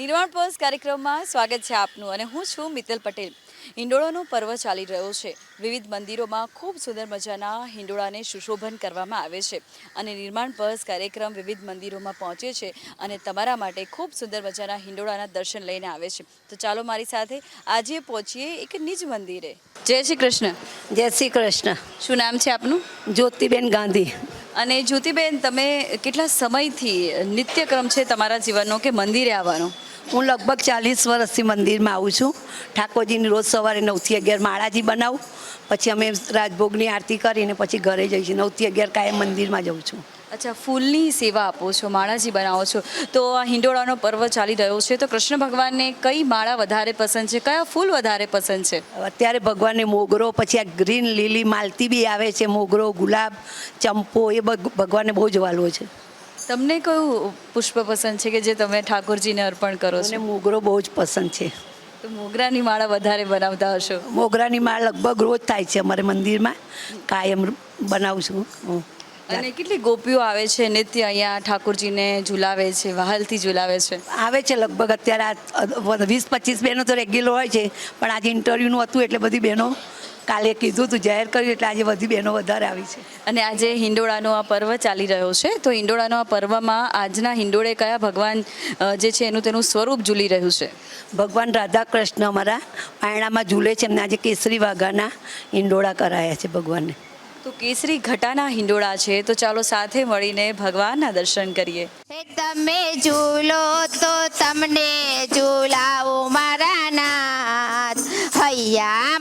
નિર્માણ પર્સ કાર્યક્રમમાં સ્વાગત છે આપનું અને હું છું મિત્તલ પટેલ. હિંડોળાનો પર્વ ચાલી રહ્યો છે. વિવિધ મંદિરોમાં ખૂબ સુંદર મજાના હિંડોળાને સુશોભન કરવામાં આવે છે અને નિર્માણ પર્સ કાર્યક્રમ વિવિધ મંદિરોમાં પહોંચે છે અને તમારા માટે ખૂબ સુંદર મજાના હિંડોળાના દર્શન લઈને આવે છે. તો ચાલો મારી સાથે આજે પહોંચીએ એક નિજ મંદિરે. જય શ્રી કૃષ્ણ. જય શ્રી કૃષ્ણ. શું નામ છે આપનું? જ્યોતિબેન ગાંધી. અને જ્યોતિબેન તમે કેટલા સમયથી નિત્યક્રમ છે તમારા જીવનનો કે મંદિરે આવવાનો? હું લગભગ ચાલીસ વર્ષથી મંદિરમાં આવું છું. ઠાકોરજીની રોજ સવારે નવથી અગિયાર માળાજી બનાવું પછી અમે રાજભોગની આરતી કરીને પછી ઘરે જઈએ છીએ નવથી અગિયાર કાયમ મંદિરમાં જાઉં છું. અચ્છા ફૂલની સેવા આપો છો માળાજી બનાવો છો. તો આ હિંડોળાનો પર્વ ચાલી રહ્યો છે. તો કૃષ્ણ ભગવાનને કઈ માળા વધારે પસંદ છે? કયા ફૂલ વધારે પસંદ છે? અત્યારે ભગવાનને મોગરો પછી આ ગ્રીન લીલી માલતી બી આવે છે મોગરો ગુલાબ ચંપો એ ભગવાનને બહુ જ વાલવો છે. તમને કયું પુષ્પ પસંદ છે કે જે તમે ઠાકોરજીને અર્પણ કરો છો? મોગરો બહુ જ પસંદ છે. તો મોગરાની માળા વધારે બનાવતા હશો. મોગરાની માળ લગભગ રોજ થાય છે અમારે મંદિરમાં. કાયમ બનાવું છું. હું. અને કેટલી ગોપીઓ આવે છે? નિત્ય અહીંયા ઠાકોરજીને ઝુલાવે છે વહાલથી ઝુલાવે છે. આવે છે લગભગ અત્યારે આ વીસ પચીસ બહેનો તો રેગ્યુલર હોય છે. પણ આજે ઇન્ટરવ્યૂનું હતું એટલે બધી બહેનો કાલે કીધું હતું જાહેર કર્યું એટલે આજે બધી બહેનો વધારે આવી છે. અને આજે હિંડોળાનો આ પર્વ ચાલી રહ્યો છે. તો હિંડોળાનો આ પર્વમાં આજના હિંડોળે કયા ભગવાન જે છે એનું તેનું સ્વરૂપ ઝૂલી રહ્યું છે? ભગવાન રાધા કૃષ્ણ અમારા પાયણામાં ઝૂલે છે. એમને આજે કેસરી વાઘાના હિંડોળા કરાયા છે ભગવાનને. તો કેસરી ઘટાના હિંડોળા છે. તો ચાલો સાથે મળીને ભગવાનના દર્શન કરીએ. તમે ઝૂલો તો તમને ઝૂલાવો મારા નાથ. હૈયામાં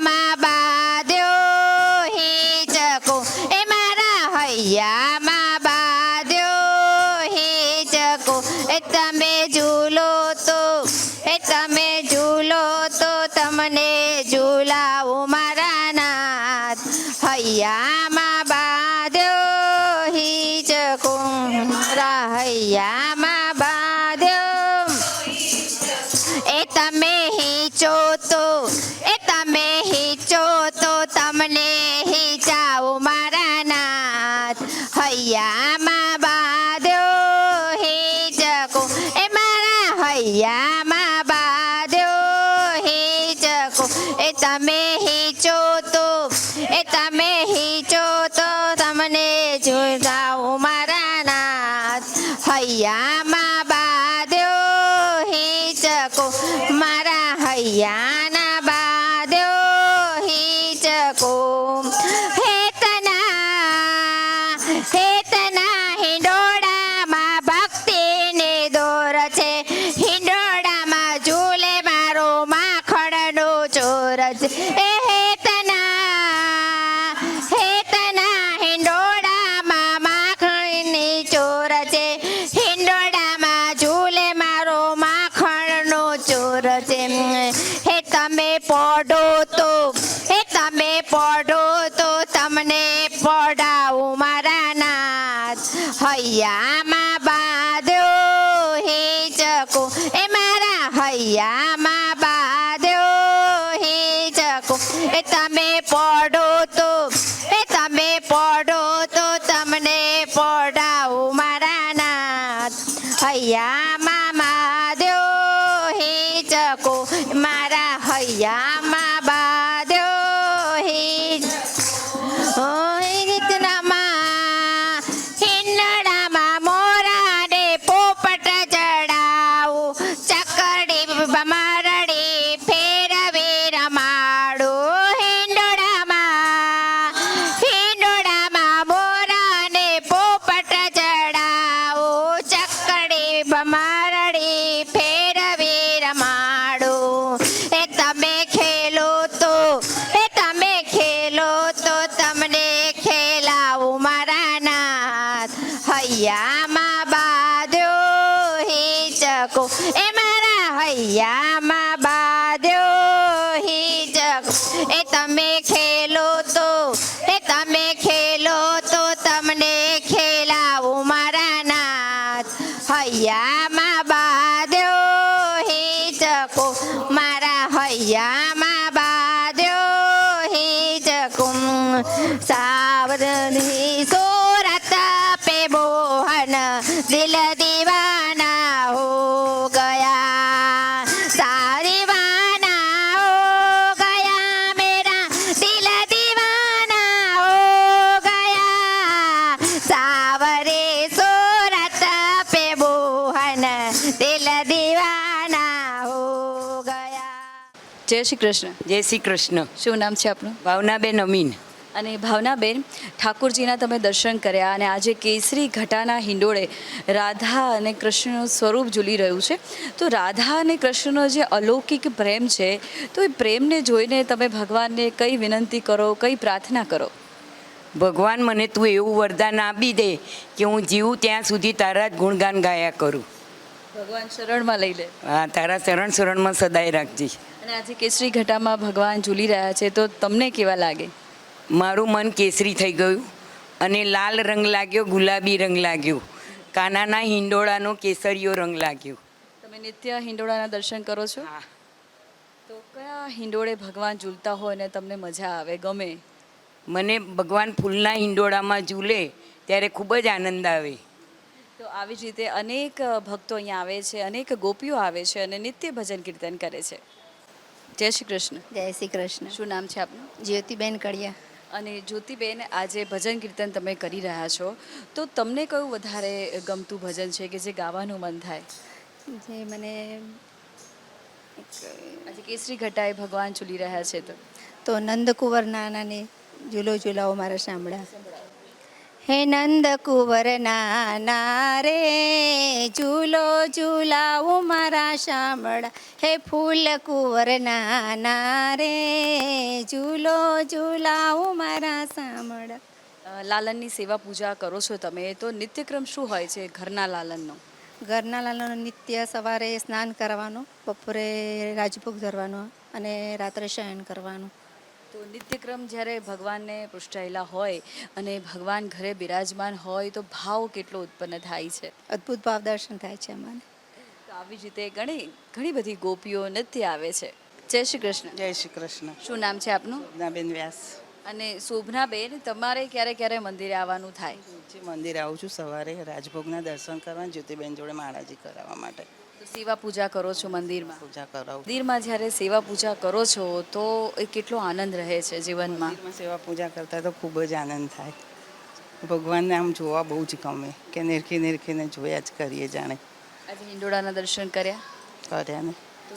મારા પડો જય શ્રી કૃષ્ણ. જય શ્રી કૃષ્ણ. શું નામ છે આપનું? ભાવનાબેન અમીન. અને ભાવનાબેન ઠાકુરજીના તમે દર્શન કર્યા અને આજે કેસરી ઘટાના હિંડોળે રાધા અને કૃષ્ણનું સ્વરૂપ ઝૂલી રહ્યું છે. તો રાધા અને કૃષ્ણનો જે અલૌકિક પ્રેમ છે તો એ પ્રેમને જોઈને તમે ભગવાનને કઈ વિનંતી કરો કઈ પ્રાર્થના કરો? ભગવાન મને તું એવું વરદાન આપી દે કે હું જીવું ત્યાં સુધી તારા જ ગુણગાન ગાયા કરું. ભગવાન શરણમાં લઈ લે. હા તારા શરણ શરણમાં સદાય રાખજે. અને આજે કેસરી ઘટામાં ભગવાન ઝૂલી રહ્યા છે તો તમને કેવા લાગે? મારું મન કેસરી થઈ ગયું અને લાલ રંગ લાગ્યો ગુલાબી રંગ લાગ્યો. કાનાના હિંડોળાનો કેસરીયો રંગ લાગ્યો. તમે નિત્ય હિંડોળાના દર્શન કરો છો? તો કયા હિંડોળે ભગવાન ઝૂલતા હોય અને તમને મજા આવે ગમે? મને ભગવાન ફૂલના હિંડોળામાં ઝૂલે ત્યારે ખૂબ જ આનંદ આવે. તો આવી જ રીતે અનેક ભક્તો અહીંયા આવે છે અનેક ગોપીઓ આવે છે અને નિત્ય ભજન કીર્તન કરે છે. જય શ્રી કૃષ્ણ. જય શ્રી કૃષ્ણ. શું નામ છે આપનું? જ્યોતિબેન કડિયા. અને જ્યોતિબેન આજે ભજન કીર્તન તમે કરી રહ્યા છો. તો તમને કયું વધારે ગમતું ભજન છે કે જે ગાવાનું મન થાય? જે મને આજે કેસરી ઘટાએ ભગવાન ઝૂલી રહ્યા છે તો. તો નંદકુંવર નાનાને ઝૂલો ઝૂલાવો મારા સાંભળા હે નંદકુંવર નાના રે ઝૂલો ઝૂલાવું મારા શામળા. હે ફૂલ કુંવર નાના રે ઝૂલો ઝૂલાવું મારા શામળા. લાલનની સેવા પૂજા કરો છો તમે તો નિત્યક્રમ શું હોય છે ઘરના લાલનનો? ઘરના લાલાનો નિત્ય સવારે સ્નાન કરવાનું બપોરે રાજભોગ ધરવાનો અને રાત્રે શયન કરવાનું. તો નિત્યક્રમ જ્યારે ભગવાનને પૃષ્ઠાયેલા હોય અને ભગવાન ઘરે બિરાજમાન હોય તો ભાવ કેટલો ઉત્પન્ન થાય છે? અદ્ભુત ભાવ દર્શન થાય છે અમને તો આવી જ રીતે ઘણી ઘણી બધી ગોપીઓ નૃત્ય આવે છે. જય શ્રી કૃષ્ણ. જય શ્રી કૃષ્ણ. શું નામ છે આપનું? નાબેન વ્યાસ. અને શોભનાબેન તમારે ક્યારે ક્યારે મંદિરે આવવાનું થાય? જે મંદિરે આવું છું સવારે રાજભોગના દર્શન કરવા જ્યોતિબેન જોડે માળાજી કરાવવા માટે. સેવા પૂજા કરો છો મંદિરમાં? પૂજા કરાવું. મંદિરમાં જ્યારે સેવા પૂજા કરો છો તો એ કેટલો આનંદ રહે છે જીવનમાં? સેવા પૂજા કરતા તો ખૂબ જ આનંદ થાય. ભગવાનને આમ જોવા બહુ જ ગમે કે નિરખી નિરખીને જોયા જ કરીએ જાણે. આજે હિંડોળાના દર્શન કર્યા? કર્યા ને.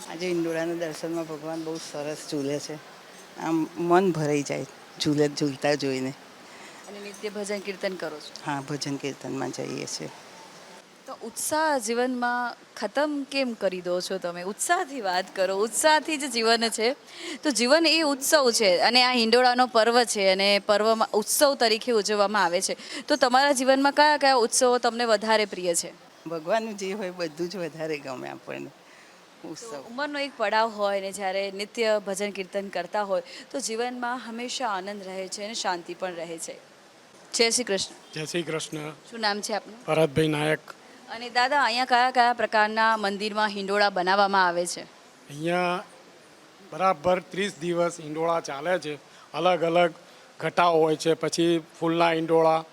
આજે હિંડોળાના દર્શનમાં ભગવાન બહુ સરસ ઝૂલે છે. આમ મન ભરાઈ જાય ઝૂલે ઝૂલતા જોઈને. અને નિત્ય ભજન કીર્તન કરો છો? હા ભજન કીર્તનમાં જઈએ છીએ. તો ઉત્સાહ જીવનમાં ખતમ કેમ કરી દો છો તમે? ઉત્સાહથી વાત કરો. ઉત્સાહથી જ જીવન છે. તો જીવન એ ઉત્સવ છે અને આ હિંડોળાનો પર્વ છે અને પર્વમાં ઉત્સવ તરીકે ઉજવવામાં આવે છે. તો તમારા જીવનમાં કયા કયા ઉત્સવો તમને વધારે પ્રિય છે? ભગવાનનું જે હોય બધું જ વધારે ગમે આપણને. ઉત્સવ. ઉંમરનો એક પડાવ હોય ને જ્યારે નિત્ય ભજન કીર્તન કરતા હોય તો જીવનમાં હંમેશા આનંદ રહે છે અને શાંતિ પણ રહે છે. જય શ્રી કૃષ્ણ. જય શ્રી કૃષ્ણ. શું નામ છે આપનું? ભરતભાઈ નાયક. અને દાદા, અહીંયા કયા કયા પ્રકારના મંદિરમાં હિંડોળા બનાવવામાં આવે છે? અહીંયા બરાબર ત્રીસ દિવસ હિંડોળા ચાલે છે. અલગ અલગ ઘટાઓ હોય છે. પછી ફૂલના હિંડોળા,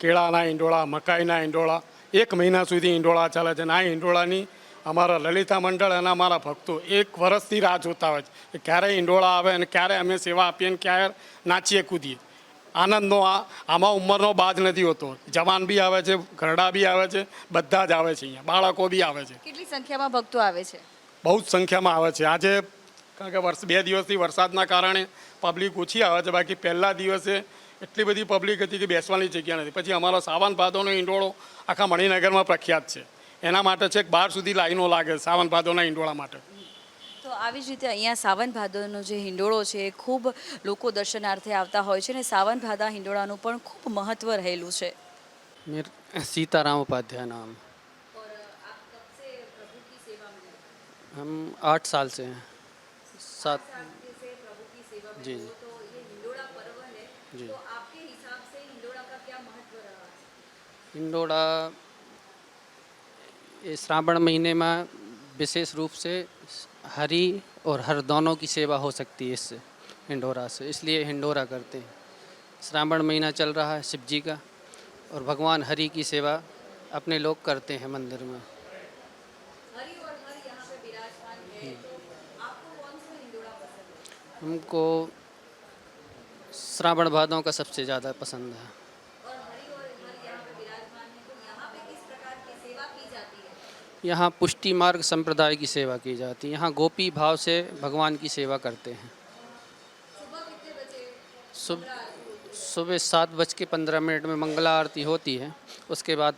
કેળાના હિંડોળા, મકાઈના હિંડોળા, એક મહિના સુધી હિંડોળા ચાલે છે. અને આ હિંડોળાની અમારા લલિતા મંડળ અને અમારા ભક્તો એક વર્ષથી રાહ જોતા હોય છે કે ક્યારે હિંડોળા આવે અને ક્યારે અમે સેવા આપીએ અને ક્યારે નાચીએ, કૂદીએ. આનંદનો આ આમાં ઉંમરનો બાદ નથી હોતો. જવાન બી આવે છે ઘરડા બી આવે છે બધા જ આવે છે અહીંયા. બાળકો બી આવે છે. કેટલી સંખ્યામાં ભક્તો આવે છે? બહુ જ સંખ્યામાં આવે છે. આજે કારણ કે વર્ષ બે દિવસથી વરસાદના કારણે પબ્લિક ઓછી આવે છે. બાકી પહેલા દિવસે એટલી બધી પબ્લિક હતી કે બેસવાની જગ્યા નથી. પછી અમારો સાવન ભાદોનો ઈંડોળો આખા મણિનગરમાં પ્રખ્યાત છે. એના માટે છેક બાર સુધી લાઈનો લાગે સાવન ભાદોના ઈંડોળા માટે. આવી જ રીતે અહીંયા સાવન ભાદરનો જે હિંડોળો છે એ ખૂબ લોકો દર્શનાર્થે આવતા હોય છે અને સાવન ભાદા હિંડોળાનું પણ ખૂબ મહત્વ રહેલું છે मेरा सीताराम उपाध्याय नाम हम आठ साल से हैं सात जी जी हिंडोड़ा ये श्रावण महीने में विशेष रूप से हरि और हर दोनों की सेवा हो सकती है इससे हिंडोरा से। इसलिए हिंडोरा करते हैं। श्रावण महीना चल रहा है शिव जी का और भगवान हरि की सेवा अपने लोग करते हैं मंदिर में। हमको श्रावण भादों का सबसे ज़्यादा पसंद है। यहाँ पुष्टि मार्ग संप्रदाय की सेवा की जाती है यहाँ गोपी भाव से भगवान की सेवा करते हैं सुबह सुबह सात बज के पंद्रह मिनट में मंगला आरती होती है उसके बाद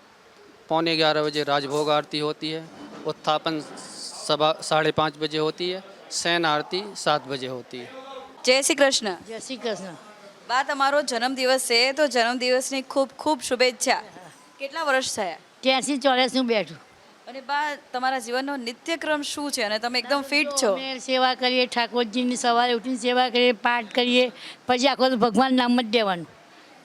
पौने ग्यारह बजे राजभोग आरती होती है उत्थापन सवा साढ़े पाँच बजे होती है सैन आरती सात बजे होती है જય શ્રી કૃષ્ણ જય શ્રી કૃષ્ણ બા તમારો જન્મદિવસ છે તો જન્મદિવસની ખૂબ ખૂબ શુભેચ્છા કેટલા વર્ષ થયા ત્યાંસી ચોરાસીનું બેઠું અને બા તમારા જીવનનો નિત્યક્રમ શું છે? અને તમે એકદમ ફિટ છો. અમે સેવા કરીએ ઠાકોરજીની સવારે ઉઠીને સેવા કરીએ પાઠ કરીએ પછી આખો ભગવાન નામ જ દેવાનું.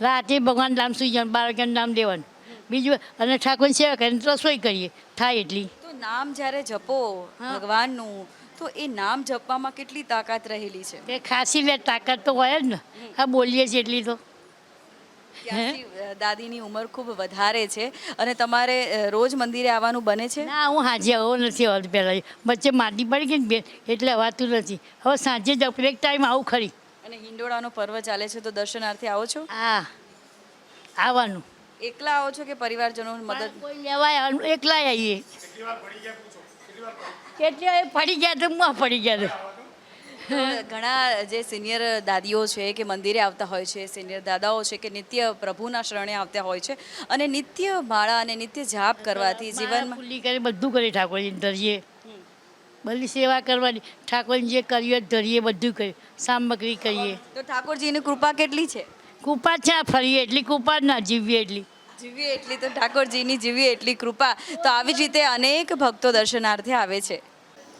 રાતે ભગવાન નામ સુઈ જવાનું બાર વાગ્યાનું નામ દેવાનું. બીજું અને ઠાકોરની સેવા કરીને રસોઈ કરીએ થાય એટલી. તો નામ જ્યારે જપો ભગવાનનું તો એ નામ જપવામાં કેટલી તાકાત રહેલી છે? એ ખાસી લે તાકાત તો હોય જ ને. હા બોલીએ છીએ એટલી તો. દાદીની ઉંમર ખૂબ વધારે છે. અને તમારે રોજ મંદિરે આવવાનું બને છે? ના હું હાજે આવો નથી આવતી પહેલાં. વચ્ચે માટી પડી ગઈ ને બેન એટલે અવાતું નથી. હવે સાંજે જ એક ટાઈમ આવું ખરી. અને હિંડોળાનો પર્વ ચાલે છે તો દર્શનાર્થે આવો છો? હા. આવવાનું. એકલા આવો છો કે પરિવારજનો મદદ? કોઈ લેવાય એકલા આવીએ. કેટલી વાર પડી ગયા તો હું પડી? ગયા તો ઘણા જે સિનિયર દાદીઓ છે કે મંદિરે આવતા હોય છે સિનિયર દાદાઓ છે કે નિત્ય પ્રભુના શરણે આવતા હોય છે અને નિત્ય માળા અને નિત્ય જાપ કરવાથી જીવનમાં ખુલ્લી કરી બધું કરે ઠાકોરજી ધરીએ. બધી સેવા કરવાની ઠાકોરજી જે કરીએ ધરીએ બધું કરીએ. સામગ્રી કરીએ. તો ઠાકોરજીની કૃપા કેટલી છે? કૃપા છે ફરીએ એટલી કૃપા ના જીવીએ એટલી. જીવીએ એટલી તો ઠાકોરજીની જીવીએ એટલી કૃપા. તો આવી જ રીતે અનેક ભક્તો દર્શનાર્થે આવે છે.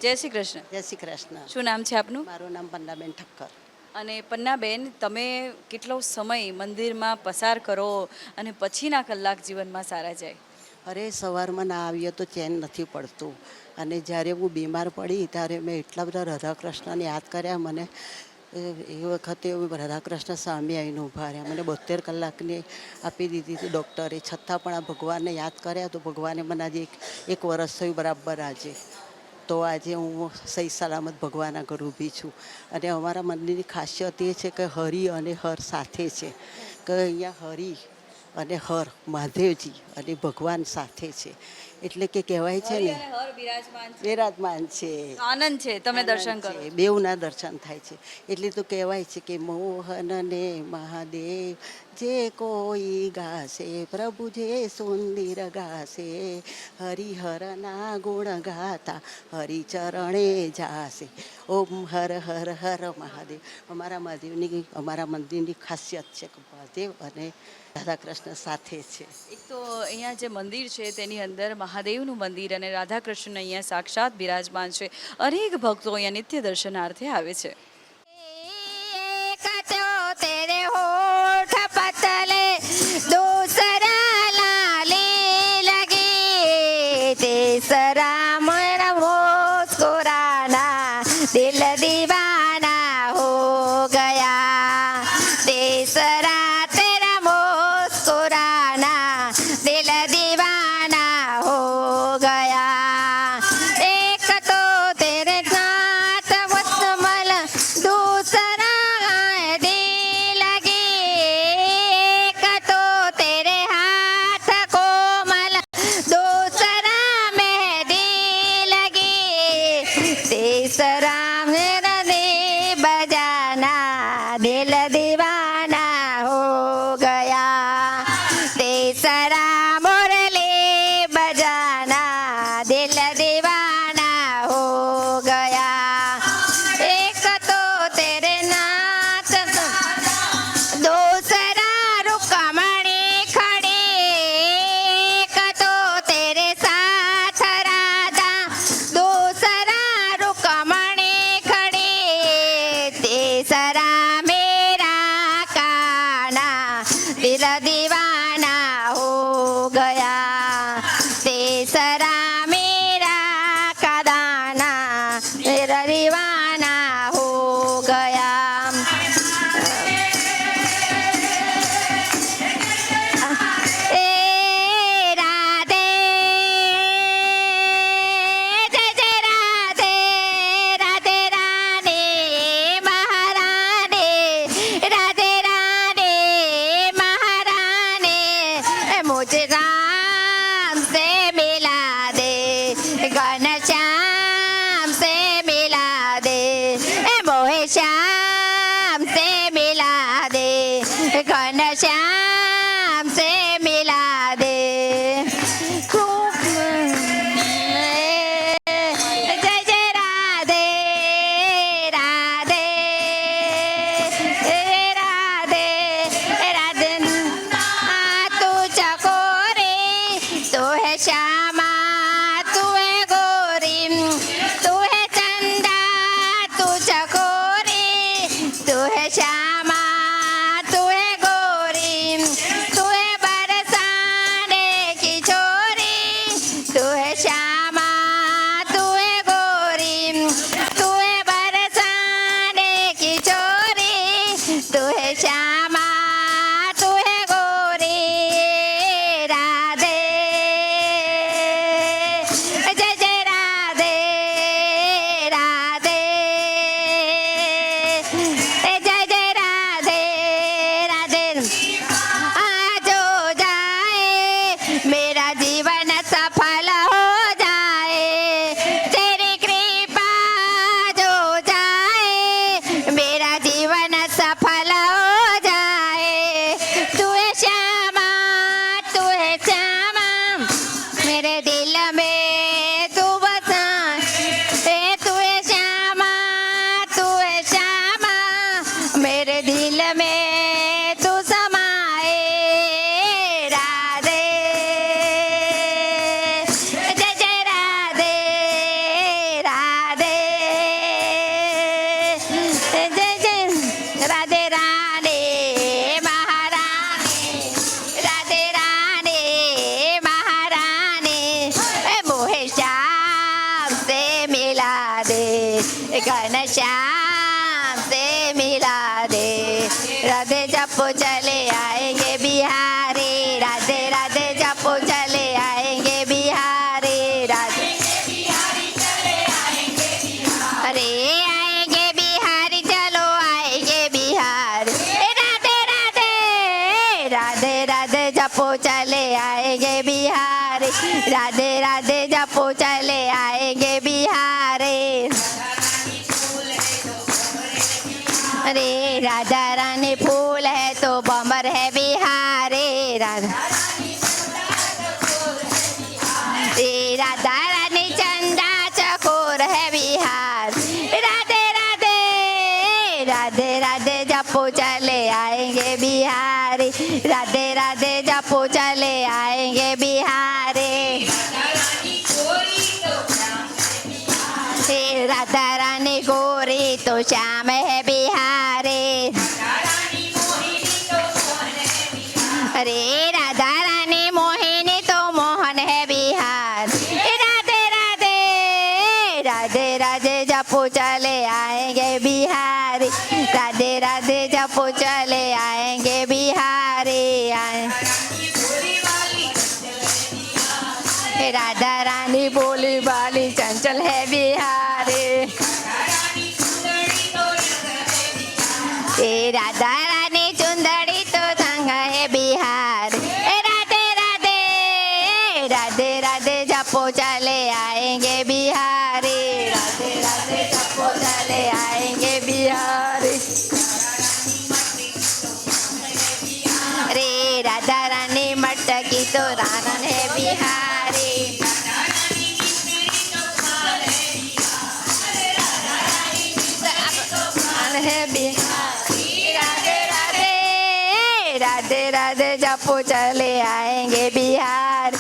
જય શ્રી કૃષ્ણ. જય શ્રી કૃષ્ણ. શું નામ છે આપનું? મારું નામ પન્નાબેન ઠક્કર. અને પન્નાબેન તમે કેટલો સમય મંદિરમાં પસાર કરો અને પછીના કલાક જીવનમાં સારા જાય? અરે સવારમાં ના આવીએ તો ચેન નથી પડતું. અને જ્યારે હું બીમાર પડી ત્યારે મેં એટલા બધા રાધાકૃષ્ણને યાદ કર્યા. મને એ વખતે રાધાકૃષ્ણ સ્વામી આવીને ઊભા રહ્યા. મને બોતેર કલાકની આપી દીધી હતી ડૉક્ટરે. છતાં પણ આ ભગવાનને યાદ કર્યા તો ભગવાને મને આજે એક એક વરસ થયું બરાબર આજે. તો આજે હું સહી સલામત ભગવાનના ઘર ઊભી છું. અને અમારા મંદિરની ખાસિયત એ છે કે હરિ અને હર સાથે છે. કે અહીંયા હરિ અને હર મહાદેવજી અને ભગવાન સાથે છે. એટલે કે કહેવાય છે ને બિરાજમાન છે. આનંદ છે તમે દર્શન કરો. બેઉના દર્શન થાય છે. એટલે તો કહેવાય છે કે મોહન ને મહાદેવ જે કોઈ ગાશે પ્રભુ જે સુંદર ગાશે હરિહરના ગુણ ગાતા હરિચરણે જાશે. ઓમ હર હર હર મહાદેવ. અમારા મહાદેવની અમારા મંદિરની ખાસિયત છે કે મહાદેવ અને રાધાકૃષ્ણ સાથે છે. એક તો અહીંયા જે મંદિર છે તેની અંદર મહાદેવનું મંદિર અને રાધા કૃષ્ણ અહીંયા સાક્ષાત બિરાજમાન છે. અનેક ભક્તો અહીંયા નિત્ય દર્શનાર્થે આવે છે. पतले दूसरा लाले लगे तेसरा मन महारानी मुझे राम से मेरे दिल में आएंगे बिहार राधे राधे जपो चले आएंगे बिहार अरे राधा रानी फूल है तो बमर है बिहार राधा राधे जपो चले आएंगे बिहारी राधे राधे जपो चले आएंगे बिहारी आए राधा रानी बोली बाली चंचल है बिहारी राधा राधे राधे जपो चले आएंगे बिहार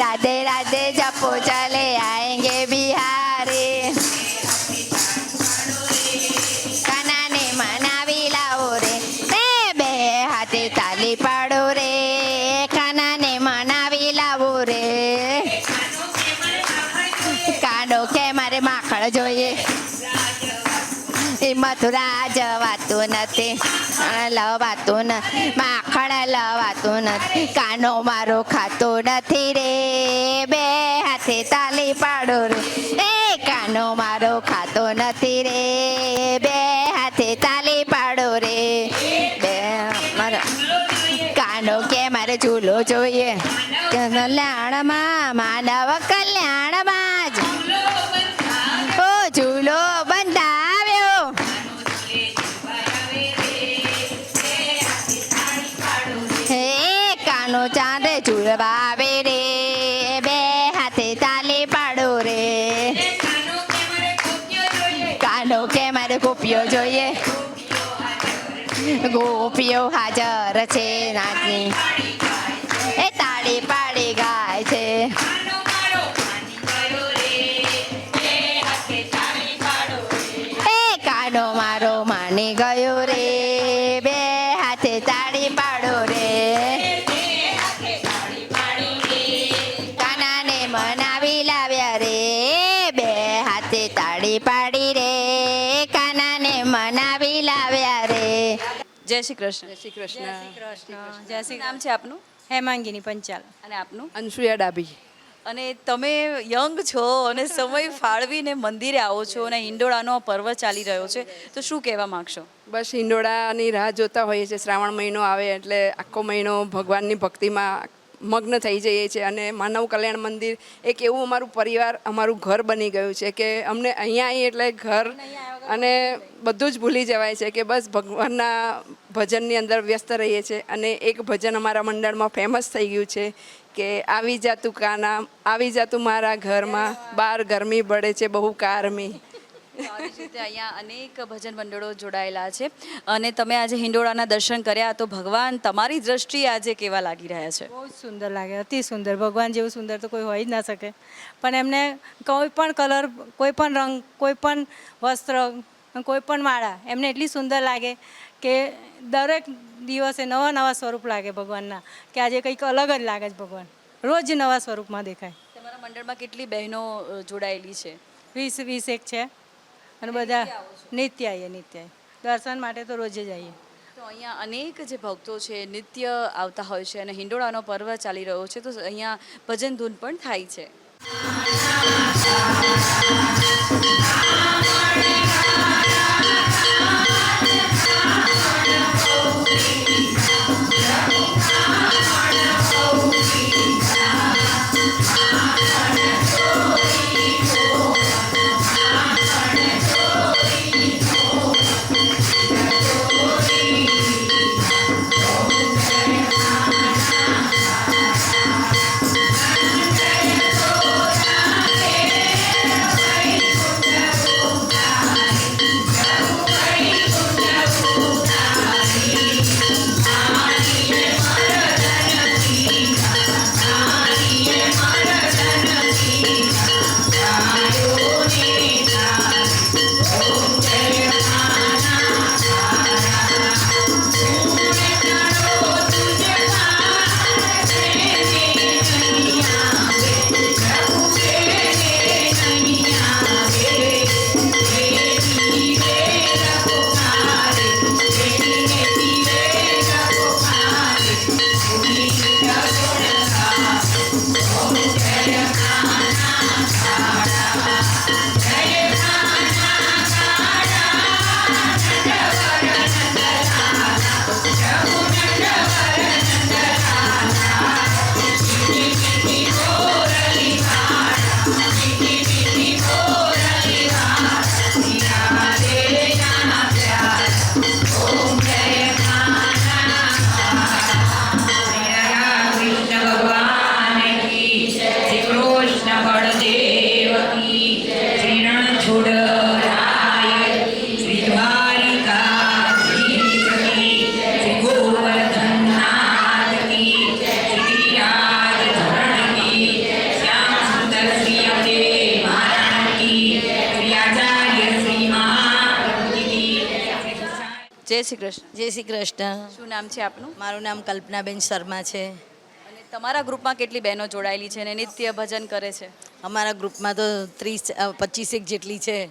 राधे राधे રાજ વાતું નથી લવાતું નથી માખણ લવાતું નથી, કાનો મારો ખાતો નથી રે, બે હાથે તાલી પાડો રે, એ કાનો મારો ખાતો નથી રે, બે હાથે તાલી પાડો રે, બે કાનો કે મારે ચૂલો જોઈએ કલ્યાણમાં માનવ કલ્યાણમાં ગોપીઓ હાજર છે નાચની. એ તાળી પાડી ગાય છે. એ કાનો મારો માની ગયો રે. બે હાથે તાળી પાડો રે. કાનાને મનાવી લાવ્યા રે. બે હાથે તાળી પાડી રે. કાનાને મનાવી લાવ્યા રે. જય શ્રી કૃષ્ણ. જય શ્રી કૃષ્ણ. જય શ્રી નામ છે આપનું? હેમાંગીની પંચાલ. અને આપનું? અનસુયા ડાભી અને તમે યંગ છો અને સમય ફાળવીને મંદિરે આવો છો અને હિંડોળાનો પર્વ ચાલી રહ્યો છે તો શું કહેવા માંગશો? બસ હિંડોળાની રાહ જોતા હોઈએ છીએ. શ્રાવણ મહિનો આવે એટલે આખો મહિનો ભગવાનની ભક્તિમાં મગ્ન થઈ જઈએ છીએ અને માનવ કલ્યાણ મંદિર એક એવું અમારું પરિવાર, અમારું ઘર બની ગયું છે કે અમને અહીંયા આવીએ એટલે ઘર અને બધું જ ભૂલી જવાય છે કે બસ ભગવાનના ભજનની અંદર વ્યસ્ત રહીએ છીએ અને એક ભજન અમારા મંડળમાં ફેમસ થઈ ગયું છે કે આવી જાતું કાના, આવી જાતું મારા ઘરમાં, બાર ગરમી બળે છે બહુ કારમી. આવી જ રીતે અહીંયા અનેક ભજન મંડળો જોડાયેલા છે. અને તમે આજે હિંડોળાના દર્શન કર્યા તો ભગવાન તમારી દ્રષ્ટિએ આજે કેવા લાગી રહ્યા છે? બહુ જ સુંદર લાગે અતિ સુંદર. ભગવાન જેવું સુંદર તો કોઈ હોય જ ના શકે. પણ એમને કોઈ પણ કલર કોઈ પણ રંગ કોઈ પણ વસ્ત્ર કોઈ પણ માળા એમને એટલી સુંદર લાગે કે દરેક દિવસે નવા નવા સ્વરૂપ લાગે ભગવાનના કે આજે કંઈક અલગ જ લાગે છે ભગવાન. રોજ નવા સ્વરૂપમાં દેખાય. તમારા મંડળમાં કેટલી બહેનો જોડાયેલી છે? વીસ વીસ એક છે. અને બધા નિત્ય આવીએ, નિત્ય દર્શન માટે તો રોજે જ આવીએ. તો અહીંયા અનેક જે ભક્તો છે, નિત્ય આવતા હોય છે અને હિંડોળાનો પર્વ ચાલી રહ્યો છે, તો અહીંયા ભજન ધૂન પણ થાય છે. જય શ્રી કૃષ્ણ. જય શ્રી કૃષ્ણ. શું નામ છે આપનું? મારું નામ કલ્પનાબેન શર્મા છે. અને તમારા ગ્રુપમાં કેટલી બહેનો જોડાયેલી છે અને નિત્ય ભજન કરે છે? અમારા ગ્રુપમાં તો ત્રીસ પચીસેક જેટલી છે.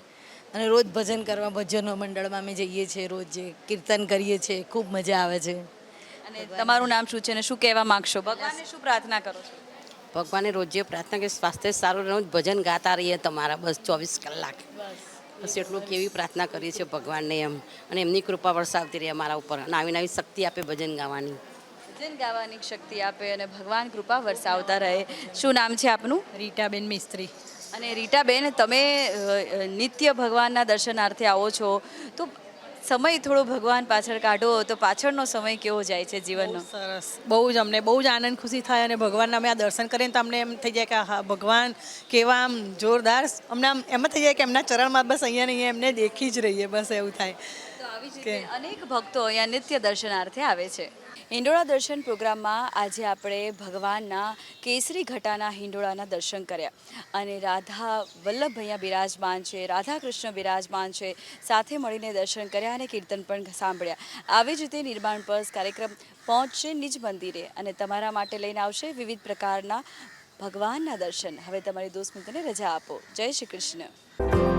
અને રોજ ભજન કરવા ભજનો મંડળમાં અમે જઈએ છીએ રોજ કીર્તન કરીએ છીએ ખૂબ મજા આવે છે. અને તમારું નામ શું છે અને શું કહેવા માંગશો? ભગવાનને શું પ્રાર્થના કરો છો? ભગવાને રોજે પ્રાર્થના કે સ્વાસ્થ્ય સારું રહે ભજન ગાતા રહીએ તમારા બસ ચોવીસ કલાક. બસ. એટલું કેવી પ્રાર્થના કરીએ છીએ ભગવાનને એમ. અને એમની કૃપા વરસાવતી રહે અમારા ઉપર અને આવી નવી શક્તિ આપે ભજન ગાવાની. ભજન ગાવાની શક્તિ આપે અને ભગવાન કૃપા વરસાવતા રહે. શું નામ છે આપનું? રીટાબેન મિસ્ત્રી. અને રીટાબેન તમે નિત્ય ભગવાનના દર્શનાર્થે આવો છો. તો સમય થોડો ભગવાન પાછળ કાઢો તો પાછળનો સમય કેવો જાય છે જીવનનો? સરસ. બહુ જ અમને બહુ જ આનંદ ખુશી થાય અને ભગવાનના અમે આ દર્શન કરીને તો અમને એમ થઈ જાય કે હા ભગવાન કેવા આમ જોરદાર. અમને આમ એમ થઈ જાય કે એમના ચરણમાં બસ અહીંયા નહીં અહીંયા એમને દેખી જ રહીએ બસ એવું થાય. આવી જ રીતે અનેક ભક્તો અહીંયા નિત્ય દર્શનાર્થે આવે છે. હિંડોળા દર્શન પ્રોગ્રામમાં આજે આપણે ભગવાનના કેસરી ઘટાના હિંડોળાના દર્શન કર્યા અને રાધા વલ્લભ બિરાજમાન છે, રાધા કૃષ્ણ બિરાજમાન છે, સાથે મળીને દર્શન કર્યા અને કીર્તન પણ સાંભળ્યા. આવી જ રીતે નિર્માણ પર્સ કાર્યક્રમ પહોંચશે નિજ મંદિરે અને તમારા માટે લઈને આવશે વિવિધ પ્રકારના ભગવાનના દર્શન. હવે તમારી દોસ્ત મિત્રને રજા આપો. જય શ્રી કૃષ્ણ.